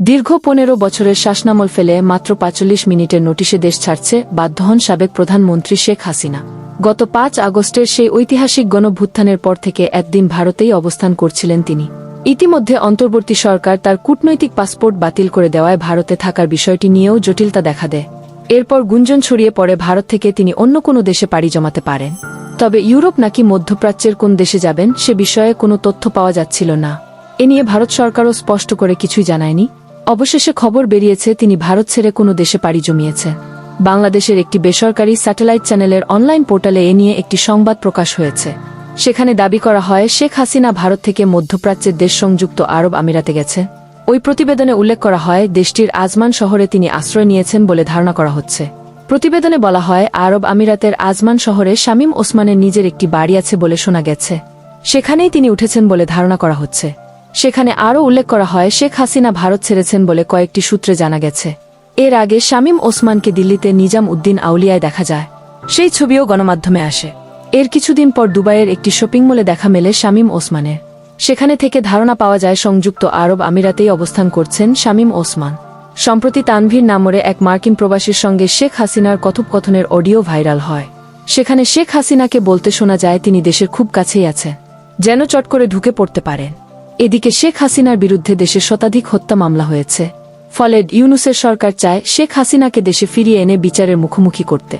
দীর্ঘ পনেরো বছরের শ্বাসনামল ফেলে মাত্র পাঁচচল্লিশ মিনিটের নোটিশে দেশ ছাড়ছে বাধ্য হন সাবেক প্রধানমন্ত্রী শেখ হাসিনা। গত পাঁচ আগস্টের সেই ঐতিহাসিক গণভ্যুত্থানের পর থেকে একদিন ভারতেই অবস্থান করছিলেন তিনি। ইতিমধ্যে অন্তর্বর্তী সরকার তার কূটনৈতিক পাসপোর্ট বাতিল করে দেওয়ায় ভারতে থাকার বিষয়টি নিয়েও জটিলতা দেখা দেয়। এরপর গুঞ্জন ছড়িয়ে পড়ে ভারত থেকে তিনি অন্য কোনো দেশে পাড়ি জমাতে পারেন। তবে ইউরোপ নাকি মধ্যপ্রাচ্যের কোন দেশে যাবেন সে বিষয়ে কোনো তথ্য পাওয়া যাচ্ছিল না। এ নিয়ে ভারত সরকারও স্পষ্ট করে কিছুই জানায়নি। অবশেষে খবর বেরিয়েছে, তিনি ভারত ছেড়ে কোনো দেশে পাড়ি জমিয়েছে। বাংলাদেশের একটি বেসরকারি স্যাটেলাইট চ্যানেলের অনলাইন পোর্টালে এ নিয়ে একটি সংবাদ প্রকাশ হয়েছে। সেখানে দাবি করা হয়, শেখ হাসিনা ভারত থেকে মধ্যপ্রাচ্যের দেশ সংযুক্ত আরব আমিরাতে গেছে। ওই প্রতিবেদনে উল্লেখ করা হয়, দেশটির আজমান শহরে তিনি আশ্রয় নিয়েছেন বলে ধারণা করা হচ্ছে। প্রতিবেদনে বলা হয়, আরব আমিরাতের আজমান শহরে শামীম ওসমানের নিজের একটি বাড়ি আছে বলে শোনা গেছে। সেখানেই তিনি উঠেছেন বলে ধারণা করা হচ্ছে। সেখানে আরও উল্লেখ করা হয়, শেখ হাসিনা ভারত ছেড়েছেন বলে কয়েকটি সূত্রে জানা গেছে। এর আগে শামীম ওসমানকে দিল্লিতে নিজাম উদ্দিন আউলিয়ায় দেখা যায়। সেই ছবিও গণমাধ্যমে আসে। এর কিছুদিন পর দুবাইয়ের একটি শপিং মলে দেখা মেলে শামীম ওসমানের। সেখানে থেকে ধারণা পাওয়া যায়, সংযুক্ত আরব আমিরাতেই অবস্থান করছেন শামীম ওসমান। সম্প্রতি তানভীর নামরে এক মার্কিন প্রবাসীর সঙ্গে শেখ হাসিনার কথোপকথনের অডিও ভাইরাল হয়। সেখানে শেখ হাসিনাকে বলতে শোনা যায়, তিনি দেশের খুব কাছেই আছেন। যেন চট করে ঢুকে পড়তে পারেন। এদিকে শেখ হাসিনার বিরুদ্ধে দেশে শতাধিক হত্যা মামলা হয়েছে। ফলে ইউনুসের সরকার চায় শেখ হাসিনাকে দেশে ফিরিয়ে এনে বিচারের মুখোমুখি করতে।